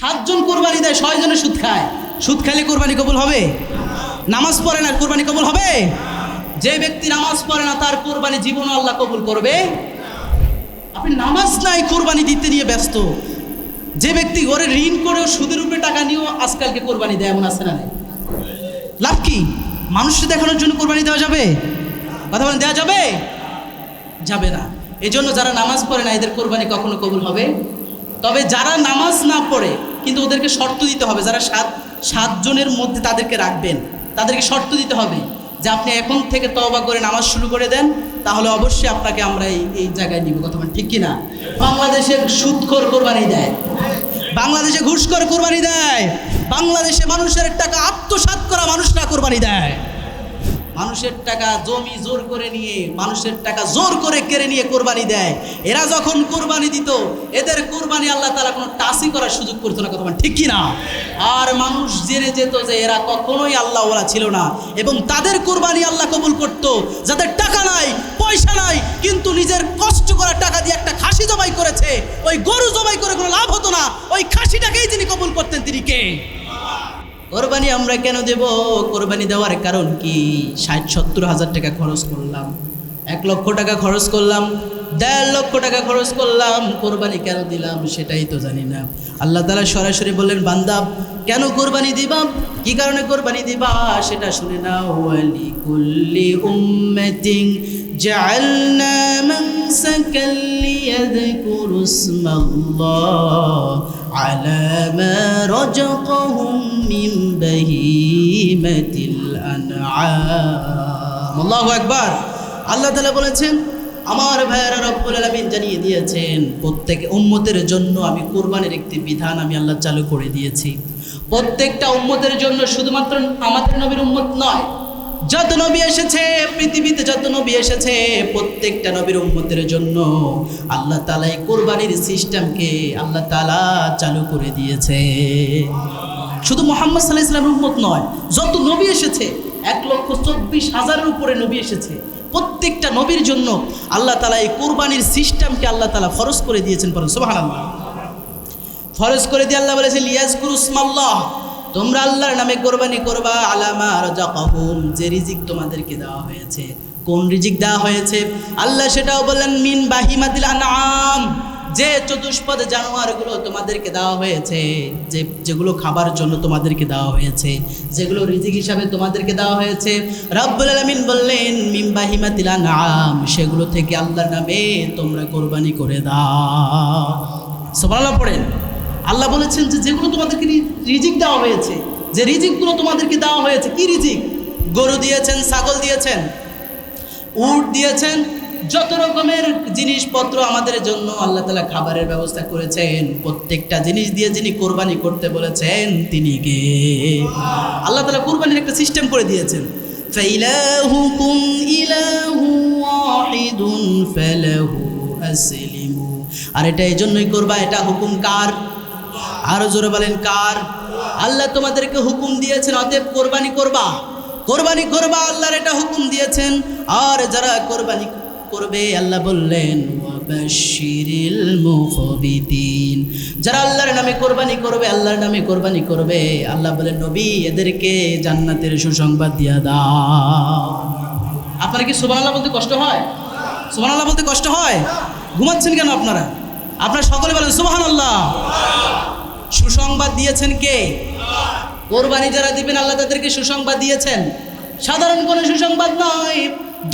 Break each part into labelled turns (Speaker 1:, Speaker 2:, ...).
Speaker 1: সাতজন কোরবানি দেয় ছয়জনে সুদ খায়। সুদ খাইলে কোরবানি কবুল হবে? নামাজ পড়ে না কোরবানি কবুল হবে? যে ব্যক্তি নামাজ পড়ে না, তার কোরবানি জীবন আল্লাহ কবুল করবে। আপনি নামাজ নাই, কোরবানি দিতে নিয়ে ব্যস্ত। যে ব্যক্তি ঘরে ঋণ করেও সুদের উপরে টাকা নিয়েও আজকালকে কোরবানি দেয়, এমন আছে না লাভ কি? মানুষকে দেখানোর জন্য কোরবানি দেওয়া যাবে? কথা বলেন, দেওয়া যাবে? যাবে না। এই জন্য যারা নামাজ পড়ে না, এদের কোরবানি কখনো কবুল হবে? তবে যারা নামাজ না পড়ে কিন্তু ওদেরকে শর্ত দিতে হবে। যারা সাত সাতজনের মধ্যে তাদেরকে রাখবেন, তাদেরকে শর্ত দিতে হবে যে আপনি এখন থেকে তবা করে নামাজ শুরু করে দেন, তাহলে অবশ্যই আপনাকে আমরা এই এই জায়গায় নিব। কথা ঠিক কিনা? বাংলাদেশে সুৎখর কোরবানি দেয়। বাংলাদেশে ঘুষখর কোরবানি দেয়। বাংলাদেশে মানুষের টাকা আত্মসাত করা মানুষরা কোরবানি দেয়। মানুষের টাকা জমি জোর করে নিয়ে, মানুষের টাকা জোর করে কেড়ে নিয়ে কোরবানি দেয়। এরা যখন কোরবানি দিত, এদের কোরবানি আল্লাহ তালা কোনো টাসি করার সুযোগ করতো না, কথা ঠিক না আর মানুষ জেনে যেত যে এরা কখনোই আল্লাহ ওরা ছিল না, এবং তাদের কোরবানি আল্লাহ কবুল করত। যাদের টাকা নাই, পয়সা নাই, কিন্তু নিজের কষ্ট করা টাকা দিয়ে একটা খাসি জবাই করেছে, ওই গরু জবাই করে কোনো লাভ হতো না, ওই খাসিটাকেই যিনি কবুল করতেন তিনি কে? কোরবানি আমরা কেন দেব কোরবানি দেওয়ার কারণ কি ষাট সত্তর হাজার টাকা খরচ করলাম এক লক্ষ টাকা খরচ করলাম দেড় লক্ষ টাকা খরচ করলাম কোরবানি কেন দিলাম সেটাই তো জানি না আল্লাহ তালা সরাসরি বললেন বান্দা কেন কোরবানি দিবা কি কারণে কোরবানি দিবা সেটা শুনে নাও ওয়ালি কুল্লি উম্মাতিন جعلنا منسكا ليذكروا اسم الله على ما رزقهم من بهيمة الأنعام الله أكبر আল্লাহ তালা বলেছেন আমার ভাইয়েরা রব্বুল আলামিন জানিয়ে দিয়েছেন প্রত্যেক উম্মতের জন্য আমি কোরবানির একটি বিধান আমি আল্লাহ চালু করে দিয়েছি প্রত্যেকটা উম্মতের জন্য শুধুমাত্র আমাদের নবীর উম্মত নয় যত নবী এসেছে, পৃথিবীতে যত নবী এসেছে, প্রত্যেকটা নবীর উম্মতের জন্য আল্লাহ তালা এই কোরবানির সিস্টেমকে আল্লাহ তালা চালু করে দিয়েছে। শুধু মোহাম্মদ সাল্লাহ ইসলামের উম্মত নয়, যত নবী এসেছে, এক লক্ষ চব্বিশ হাজারের উপরে নবী এসেছে। প্রত্যেকটা নবীর জন্য আল্লাহ তালা এই কোরবানির সিস্টেমকে আল্লাহ তালা ফরজ করে দিয়েছেন পরে আল্লাহ ফরজ করে দিয়ে আল্লাহ বলেছে লিয়াজ কুরুসমাল্লাহ তোমরা আল্লাহর নামে কোরবানি করবা, আলামা রাজাকাহুম যে রিজিক তোমাদেরকে দেওয়া হয়েছে। কোন রিজিক দেওয়া হয়েছে? আল্লাহ সেটাও বললেন, মিন বাহিমাতিল আনআম যে চতুষ্পদ জানোয়ারগুলো তোমাদেরকে দেওয়া হয়েছে, যে যেগুলো খাবার জন্য তোমাদেরকে দেওয়া হয়েছে, যেগুলো রিজিক হিসাবে তোমাদেরকে দেওয়া হয়েছে। রব্বুল আলামিন বললেন, মিন বাহিমাতিল নাম সেগুলো থেকে আল্লাহর নামে তোমরা কোরবানি করে দাও। সুবহানাল্লাহ, পড়েন। আল্লাহ বলেছেন যে যেগুলো তোমাদেরকে রি- রিজিক দেওয়া হয়েছে যে রিজিকগুলো তোমাদেরকে দেওয়া হয়েছে কি রিজিক গরু দিয়েছেন ছাগল দিয়েছেন উট দিয়েছেন যত রকমের জিনিসপত্র আমাদের জন্য আল্লাহ তালা খাবারের ব্যবস্থা করেছেন প্রত্যেকটা জিনিস দিয়ে যিনি কোরবানি করতে বলেছেন তিনি কে আল্লাহ তালা কোরবানির একটা সিস্টেম করে দিয়েছেন فإلهكم إله واحد فله أسلموا আর এটা এই জন্যই করবা এটা হুকুম কার আরও জোরে বলেন, কার? আল্লাহ তোমাদেরকে হুকুম দিয়েছেন, অতএব কোরবানি করবা। কোরবানি করবা, আল্লাহর এটা হুকুম দিয়েছেন। আর যারা কোরবানি করবে, আল্লাহ বললেন যারা আল্লাহর নামে কোরবানি করবে, আল্লাহর নামে কোরবানি করবে, আল্লাহ বলেন, নবী, এদেরকে জান্নাতের সুসংবাদ দিয়া দাও। আপনার কি সুবহানাল্লাহ বলতে কষ্ট হয়? সুবহানাল্লাহ বলতে কষ্ট হয়? ঘুমাচ্ছেন কেন আপনারা? আপনারা সকলে বলেন, সুবহানাল্লাহ। সুসংবাদ দিয়েছেন কে? কোরবানি যারা দিবেন, আল্লাহ তাদেরকে সুসংবাদ দিয়েছেন। সাধারণ কোনো সুসংবাদ নয়।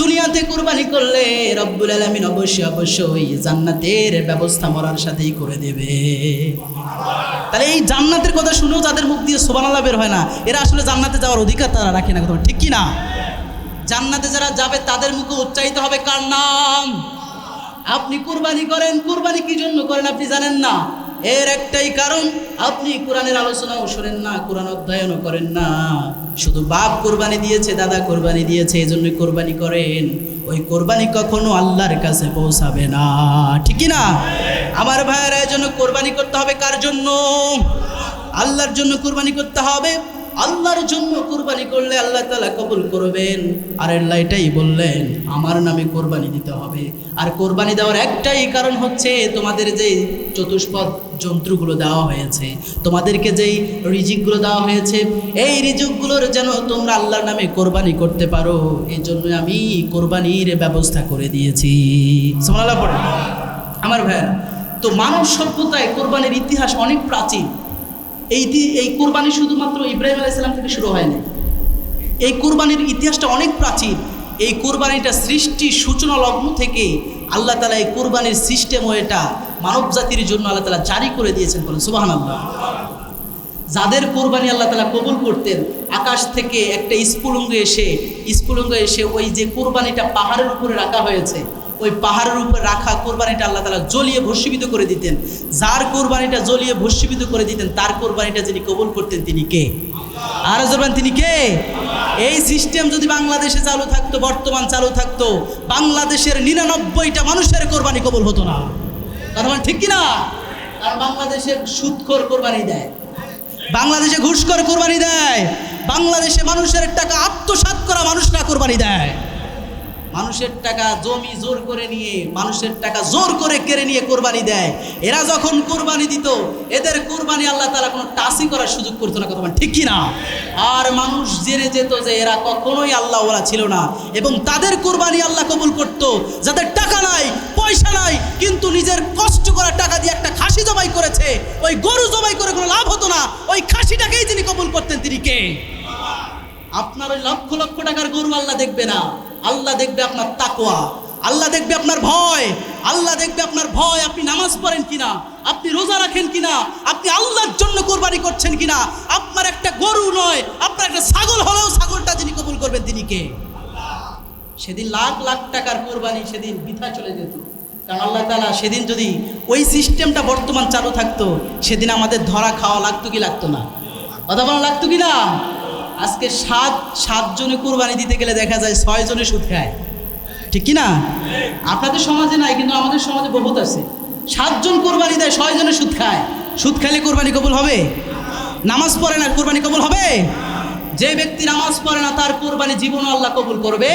Speaker 1: দুনিয়াতে কোরবানি করলে রব্বুল আলমিন অবশ্যই অবশ্যই জান্নাতের ব্যবস্থা মরার সাথেই করে দেবে। তাহলে এই জান্নাতের কথা শুনেও তাদের মুখ দিয়ে সোবানাল্লাহ বের হয় না, এরা আসলে জান্নাতে যাওয়ার অধিকার তারা রাখে না কথা, ঠিক কি না? জান্নাতে যারা যাবে, তাদের মুখে উচ্চারিত হবে কার নাম? আপনি কুরবানি করেন, কুরবানি কি জন্য করেন আপনি জানেন না? এর একটাই কারণ, আপনি কোরআনের আলোচনাও শোনেন না, কোরআন অধ্যয়নও করেন না। শুধু বাপ কোরবানি দিয়েছে, দাদা কোরবানি দিয়েছে এই জন্যই কোরবানি করেন। ওই কোরবানি কখনো আল্লাহর কাছে পৌঁছাবে না। ঠিকই না আমার ভাইয়েরা এই জন্য কোরবানি করতে হবে কার জন্য? আল্লাহর জন্য কোরবানি করতে হবে। আল্লাহর জন্য কোরবানি করলে আল্লাহ তালা কবুল করবেন। আর আল্লাহ এটাই বললেন, আমার নামে কোরবানি দিতে হবে। আর কোরবানি দেওয়ার একটাই কারণ হচ্ছে তোমাদের যে চতুষ্পদ যন্ত্রগুলো দেওয়া হয়েছে, তোমাদেরকে যেই রিজিকগুলো দেওয়া হয়েছে, এই রিজিকগুলোর যেন তোমরা আল্লাহর নামে কোরবানি করতে পারো। এই জন্য আমি কোরবানির ব্যবস্থা করে দিয়েছি। আমার ভাইয়া তো মানব সভ্যতায় কোরবানির ইতিহাস অনেক প্রাচীন। এই এই কোরবানি শুধুমাত্র ইব্রাহিম আলাইসাল্লাম থেকে শুরু হয়নি। এই কোরবানির ইতিহাসটা অনেক প্রাচীন। এই কোরবানিটা সৃষ্টি সূচনা লগ্ন থেকে আল্লাহ তালা এই কোরবানির সিস্টেম ও এটা মানব জাতির জন্য আল্লাহ তালা জারি করে দিয়েছেন বলেন সুবাহান আল্লাহ যাদের কোরবানি আল্লাহ তালা কবুল করতেন, আকাশ থেকে একটা স্ফুলঙ্গ এসে স্ফুলঙ্গ এসে ওই যে কোরবানিটা পাহাড়ের উপরে রাখা হয়েছে ওই পাহাড়ের উপর রাখা কোরবানিটা আল্লাহ তালা জ্বলিয়ে ভস্মীভূত করে দিতেন। যার কোরবানিটা জ্বলিয়ে ভস্মীভূত করে দিতেন, তার কোরবানিটা যিনি কবুল করতেন তিনি কে? আর জরবেন, তিনি কে? এই সিস্টেম যদি বাংলাদেশে চালু থাকতো, বর্তমান চালু থাকতো, বাংলাদেশের নিরানব্বইটা মানুষের কোরবানি কবুল হতো না। কথা মানে ঠিক কিনা? কারণ বাংলাদেশে সুদখোর কোরবানি দেয়। বাংলাদেশে ঘুষখোর কোরবানি দেয়। বাংলাদেশে মানুষের টাকা আত্মসাৎ করা মানুষরা কোরবানি দেয়। মানুষের টাকা জমি জোর করে নিয়ে মানুষের টাকা জোর করে কেড়ে নিয়ে কোরবানি দেয়। এরা যখন কোরবানি দিত এদের কোরবানি আল্লাহ তালা কোনো টাসি করার সুযোগ করতো না কথা বলেন, ঠিক না আর মানুষ জেনে যেত যে এরা কখনোই আল্লাহ ওরা ছিল না এবং তাদের কোরবানি আল্লাহ কবুল করত। যাদের টাকা নাই পয়সা নাই কিন্তু নিজের কষ্ট করা টাকা দিয়ে একটা খাসি জবাই করেছে ওই গরু জবাই করে কোনো লাভ হতো না ওই খাসিটাকেই যিনি কবুল করতেন তিনি কে? আপনার ওই লক্ষ লক্ষ টাকার গরু আল্লাহ দেখবে না। আল্লাহ দেখবে আপনার তাকোয়া আল্লাহ দেখবে আপনার ভয়, আল্লাহ দেখবে আপনার ভয়, আপনি নামাজ পড়েন কিনা, আপনি রোজা রাখেন কিনা, আপনি আল্লাহর জন্য কোরবানি করছেন কিনা, আপনার একটা গরু নয়, আপনার একটা ছাগল হলেও ছাগলটা যিনি কবুল করবেন তিনি কে? সেদিন লাখ লাখ টাকার কোরবানি সেদিন বৃথা চলে যেত। কারণ আল্লাহ তালা সেদিন যদি ওই সিস্টেমটা বর্তমান চালু থাকতো, সেদিন আমাদের ধরা খাওয়া লাগতো কি লাগতো না? কথা বলা লাগতো কি না? আজকে সাত, সাতজনে কোরবানি দিতে গেলে দেখা যায় ছয় জনে সুদ খায়। ঠিক কি না আপনাদের সমাজে নাই, কিন্তু আমাদের সমাজে বহুত আছে। সাতজন কোরবানি দেয় ছয় জনে সুদ খায়। সুদ খাইলে কোরবানি কবুল হবে? নামাজ পড়ে না, কোরবানি কবুল হবে? যে ব্যক্তি নামাজ পড়ে না, তার কোরবানি জীবনও আল্লাহ কবুল করবে।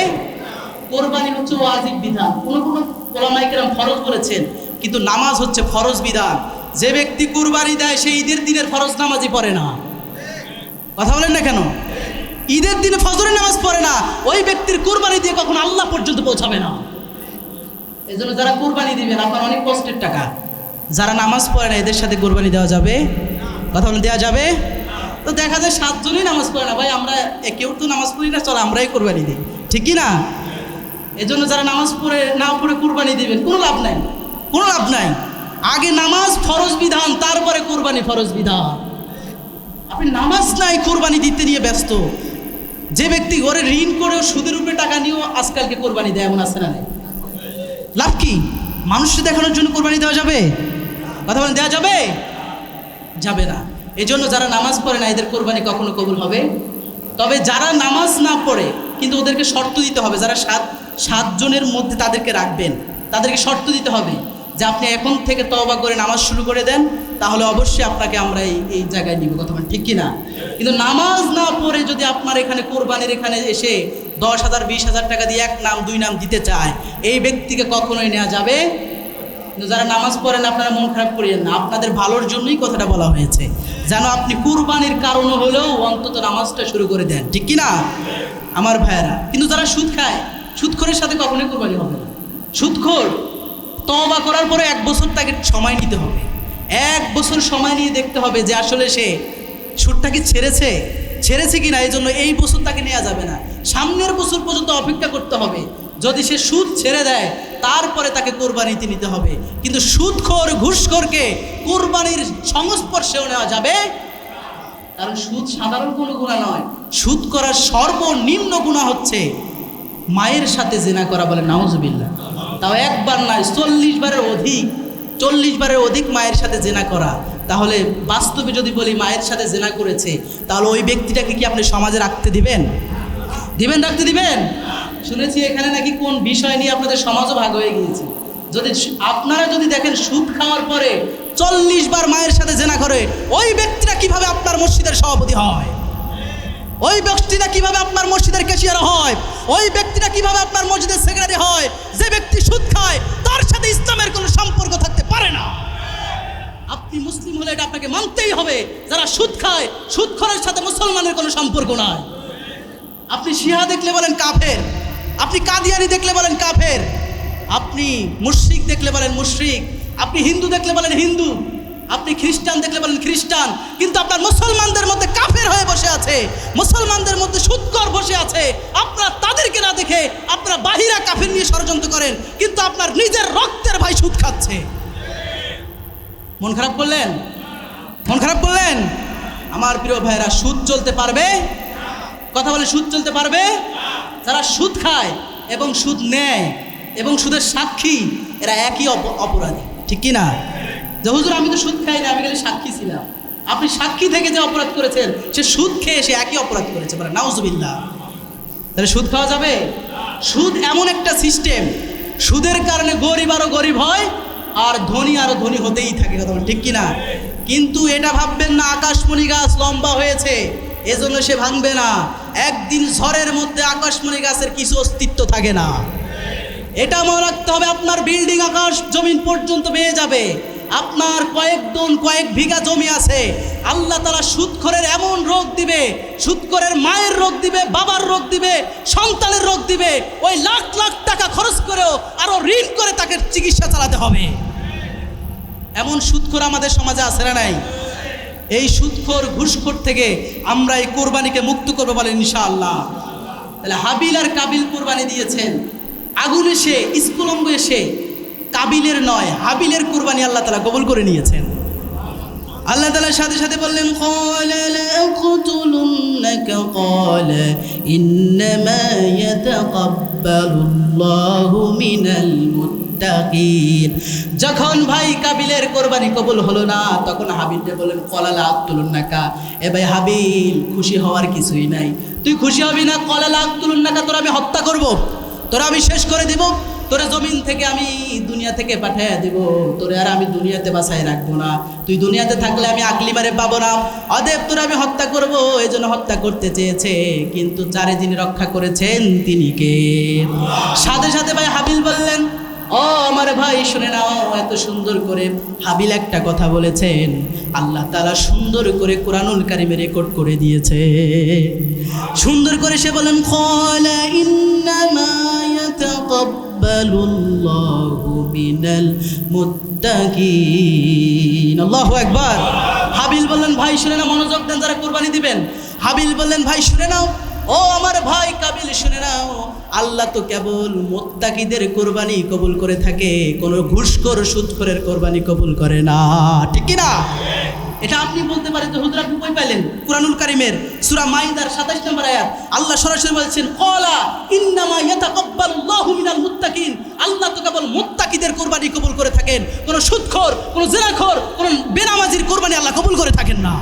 Speaker 1: কোরবানি হচ্ছে ওয়াজিব বিধান। কোন কোন ওলামাইকেরাম ফরজ বলেছেন কিন্তু নামাজ হচ্ছে ফরজ বিধান। যে ব্যক্তি কোরবানি দেয়, সে ঈদের দিনের ফরজ নামাজই পড়ে না। কথা বলেন না কেন? ঈদের দিনে ফজরের নামাজ পড়ে না, ওই ব্যক্তির কোরবানি দিয়ে কখনো আল্লাহ পর্যন্ত পৌঁছাবে না। এই জন্য যারা কোরবানি দিবেন, আপনার অনেক কষ্টের টাকা। যারা নামাজ পড়ে না, এদের সাথে কোরবানি দেওয়া যাবে? কথা বলে দেওয়া যাবে? তো দেখা যায় সাতজনই নামাজ পড়ে না। ভাই, আমরা কেউ তো নামাজ পড়ি না, চলো আমরাই কোরবানি দিই। ঠিক কি না? এজন্য যারা নামাজ পড়ে, না পড়ে কোরবানি দিবেন, কোনো লাভ নাই। কোনো লাভ নাই। আগে নামাজ ফরজ বিধান, তারপরে কোরবানি ফরজ বিধান। আপনি নামাজ নাই, কোরবানি দিতে নিয়ে ব্যস্ত। যে ব্যক্তি ঘরে ঋণ করেও সুদের উপরে টাকা নিয়েও আজকালকে কোরবানি দেয়, এমন আছে না লাভ কি? মানুষকে দেখানোর জন্য কোরবানি দেওয়া যাবে? কথা বলেন, দেওয়া যাবে? যাবে না। এই জন্য যারা নামাজ পড়ে না, এদের কোরবানি কখনো কবুল হবে? তবে যারা নামাজ না পড়ে, কিন্তু ওদেরকে শর্ত দিতে হবে, যারা সাত, সাতজনের মধ্যে তাদেরকে রাখবেন, তাদেরকে শর্ত দিতে হবে। যে আপনি এখন থেকে তওবা করে নামাজ শুরু করে দেন, তাহলে অবশ্যই আপনাকে আমরা এই এই জায়গায় নিব। কথা ঠিক কি না কিন্তু নামাজ না পড়ে যদি আপনার এখানে কোরবানির এখানে এসে দশ হাজার, বিশ হাজার টাকা দিয়ে এক নাম, দুই নাম দিতে চায়, এই ব্যক্তিকে কখনোই নেওয়া যাবে? যারা নামাজ পড়েন, আপনারা মন খারাপ করিয়েন না। আপনাদের ভালোর জন্যই কথাটা বলা হয়েছে। যেন আপনি কুরবানির কারণ হলেও অন্তত নামাজটা শুরু করে দেন, ঠিক কি না আমার ভাইয়েরা, কিন্তু যারা সুদ খায়, সুদখোরের সাথে কখনোই কোরবানি হবে না। সুদখোর তবা করার পরে এক বছর তাকে সময় নিতে হবে। এক বছর সময় নিয়ে দেখতে হবে যে আসলে সে সুদটা কি ছেড়েছে ছেড়েছে কি না এই জন্য এই বছর তাকে নেওয়া যাবে না। সামনের বছর পর্যন্ত অপেক্ষা করতে হবে। যদি সে সুদ ছেড়ে দেয়, তারপরে তাকে কোরবানিতে নিতে হবে। কিন্তু সুদখোর, ঘুষখোরকে কোরবানির সংস্পর্শেও নেওয়া যাবে কারণ সুদ সাধারণ কোনো গুণা নয়। সুদ করার সর্বনিম্ন গুণা হচ্ছে মায়ের সাথে জেনা করা বলে নাউজবিল্লা তাও একবার নয় চল্লিশ বারের অধিক, চল্লিশ বারের অধিক মায়ের সাথে জেনা করা। তাহলে বাস্তবে যদি বলি মায়ের সাথে জেনা করেছে, তাহলে ওই ব্যক্তিটাকে কি আপনি সমাজে রাখতে দিবেন? দিবেন, রাখতে দিবেন? শুনেছি এখানে নাকি কোন বিষয় নিয়ে আপনাদের সমাজও ভাগ হয়ে গিয়েছে। যদি আপনারা যদি দেখেন সুদ খাওয়ার পরে চল্লিশ বার মায়ের সাথে জেনা করে, ওই ব্যক্তিটা কীভাবে আপনার মসজিদের সভাপতি হয়? ওই ব্যক্তিটা কীভাবে আপনার মসজিদের ক্যাশিয়ার হয়? ওই ব্যক্তিটা কীভাবে আপনার মসজিদের সেক্রেটারি হয়? যে ব্যক্তি সুদ খায়, তার সাথে ইসলামের কোনো সম্পর্ক থাকতে পারে না। আপনি মুসলিম হলে এটা আপনাকে মানতেই হবে, যারা সুদ খায় সুদখোরের সাথে মুসলমানের কোনো সম্পর্ক নাই। আপনি শিয়া দেখলে বলেন কাফের, আপনি কাদিয়ানি দেখলে বলেন কাফের, আপনি মুশরিক দেখলে বলেন মুশরিক, আপনি হিন্দু দেখলে বলেন হিন্দু। আপনি খ্রিস্টান দেখলে বলেন খ্রিস্টান, কিন্তু আপনার মুসলমানদের মধ্যে কাফের হয়ে বসে আছে, মুসলমানদের মধ্যে সুৎকর বসে আছে। আপনারা তাদেরকে না দেখে আপনারা বাহিরা কাফের নিয়ে ষড়যন্ত্র করেন, কিন্তু আপনার নিজের রক্তের ভাই সুদ খাচ্ছে। মন খারাপ করলেন? মন খারাপ করলেন? আমার প্রিয় ভাইরা সুদ চলতে পারবে? কথা বলে সুদ চলতে পারবে? যারা সুদ খায় এবং সুদ নেয় এবং সুদের সাক্ষী, এরা একই অপরাধী। ঠিক কি না? যে হুজুর, আমি তো সুদ খাই না, আমি খালি সাক্ষী ছিলাম। আপনি সাক্ষী থেকে যে অপরাধ করেছেন, সে সুদ খেয়ে সে একই অপরাধ করেছে বলে, নাউজুবিল্লাহ। তাহলে সুদ খাওয়া যাবে? সুদ এমন একটা সিস্টেম, সুদের কারণে গরিব আরও গরিব হয়, আর ধনী আরও ধনী হতেই থাকে, কথা ঠিক কি না? কিন্তু এটা ভাববেন না, আকাশমণি গাছ লম্বা হয়েছে, এজন্য সে ভাঙবে না। একদিন ঝড়ের মধ্যে আকাশমণি গাছের কিছু অস্তিত্ব থাকে না। এটা মনে রাখতে হবে, আপনার বিল্ডিং আকাশ, জমিন পর্যন্ত বেয়ে যাবে। আপনার কয়েক দন কয়েক বিঘা জমি আছে। আল্লাহ তালা সুদখরের এমন রোগ দিবে সুদখরের মায়ের রোগ দিবে, বাবার রোগ দিবে, সন্তানের রোগ দিবে, ওই লাখ লাখ টাকা খরচ করেও আরও ঋণ করে তাকে চিকিৎসা চালাতে হবে। এমন সুদখোর আমাদের সমাজে আছে না নাই? এই সুদখোর ঘুষখোর থেকে আমরা এই কোরবানিকে মুক্ত করব বলেন ইনশাআল্লাহ। তাহলে হাবিল আর কাবিল কোরবানি দিয়েছেন। আগুন এসে, স্কুলম্ব এসে কাবিলের নয়, হাবিলের কুরবানি আল্লাহ তালা কবুল করে নিয়েছেন। আল্লাহ তালার সাথে সাথে বললেন যখন ভাই কাবিলের কোরবানি কবুল হলো না, তখন হাবিলটা বললেন কলালা আক্তুলুন নাকা এ ভাই হাবিল খুশি হওয়ার কিছুই নাই তুই খুশি হবি না কলালা আক্তুলুন নাকা তোর আমি হত্যা করব, তোর আমি শেষ করে দেবো তোরে জমিন থেকে আমি দুনিয়া থেকে পাঠিয়ে দেব। তোরে আর আমি দুনিয়াতে বাসায় রাখব না। তুই দুনিয়াতে থাকলে আমি আকলিমারে পাবো না। অদেব, তোরে আমি হত্যা করব এই জন্য হত্যা করতে চেয়েছে। কিন্তু চারে যিনি রক্ষা করেছেন, তিনি কে? সাথে সাথে ভাই হাবিল বললেন, ও আমার ভাই, শুনে নাও এত সুন্দর করে হাবিল একটা কথা বলেছেন। আল্লাহ তালা সুন্দর করে কোরআনুল কারিমে রেকর্ড করে দিয়েছে। সুন্দর করে সে বলেন কলা ইন্নামা ইয়াতাকাব্বালুল্লাহু মিনাল মুত্তাকিন। আল্লাহু আকবার। হাবিল বললেন, ভাই, শুনে নাও, মনোযোগ দেন, যারা কোরবানি দিবেন। হাবিল বললেন, ভাই, শুনে নাও। ও আমার ভাই, কাবিল, শুনে নাও। আল্লাহ তো কেবল মোত্তাকিদের কোরবানি কবুল করে থাকে, কোনো ঘুষখোর, সুদখোরের কোরবানি কবুল করে না। ঠিক না এটা আপনি বলতে পারেন যে হুজুর, আপনি কই পাইলেন? কুরআনুল কারিমের সূরা মাইদার 27 নম্বর আয়াত। আল্লাহ সরাসরি বলছেন ক্বালা ইন্নামা ইয়াতাকাব্বালুল্লাহু মিনাল মুত্তাকিন আল্লাহ তো কেবল মুত্তাকিদের কোরবানি কবুল করে থাকেন কোনো সুদখোর কোনো জেনাখোর কোনো বেনামাজির কোরবানি আল্লাহ কবুল করে থাকেন না।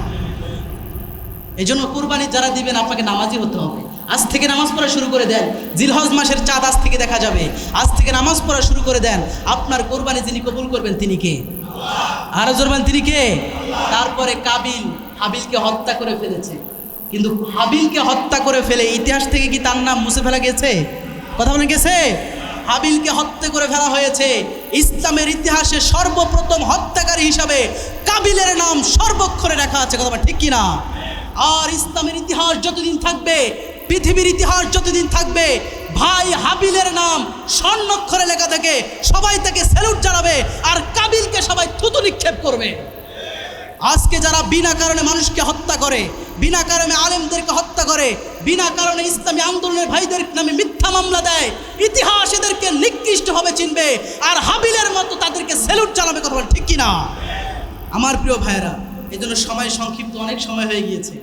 Speaker 1: এই জন্য কোরবানি যারা দিবেন, আপনাকে নামাজি হতে হবে। আজ থেকে নামাজ পড়া শুরু করে দেন। জিলহজ মাসের চাঁদ আজ থেকে দেখা যাবে। আজ থেকে নামাজ পড়া শুরু করে দেন। আপনার কোরবানি যিনি কবুল করবেন, তিনি কে? আরও জোরবেন তিনি কে? তারপরে কাবিল হাবিলকে হত্যা করে ফেলেছে। কিন্তু হাবিলকে হত্যা করে ফেলে ইতিহাস থেকে কি তার নাম মুছে ফেলা গেছে? কথা বলে গেছে? হাবিলকে হত্যা করে ফেলা হয়েছে। ইসলামের ইতিহাসে সর্বপ্রথম হত্যাকারী হিসাবে কাবিলের নাম সর্বক্ষরে রাখা আছে, কথা ঠিক কিনা আর ইসলামের ইতিহাস যতদিন থাকবে, পৃথিবীর ইতিহাস যতদিন থাকবে, ভাই হাবিলের নাম স্বর্ণক্ষরে লেখা থেকে, সবাই তাকে স্যালুট জানাবে, আর কাবিলকে সবাই থুতু নিক্ষেপ করবে। আজকে যারা বিনা কারণে মানুষকে হত্যা করে, বিনা কারণে আলেমদেরকে হত্যা করে, বিনা কারণে ইসলামী আন্দোলনের ভাইদের নামে মিথ্যা মামলা দেয়, ইতিহাস এদেরকে নিকৃষ্টভাবে চিনবে, আর হাবিলের মতো তাদেরকে সেলুট চালাবে কথা ঠিক কিনা? আমার প্রিয় ভাইয়েরা এই জন্য সময় সংক্ষিপ্ত, অনেক সময় হয়ে গিয়েছে।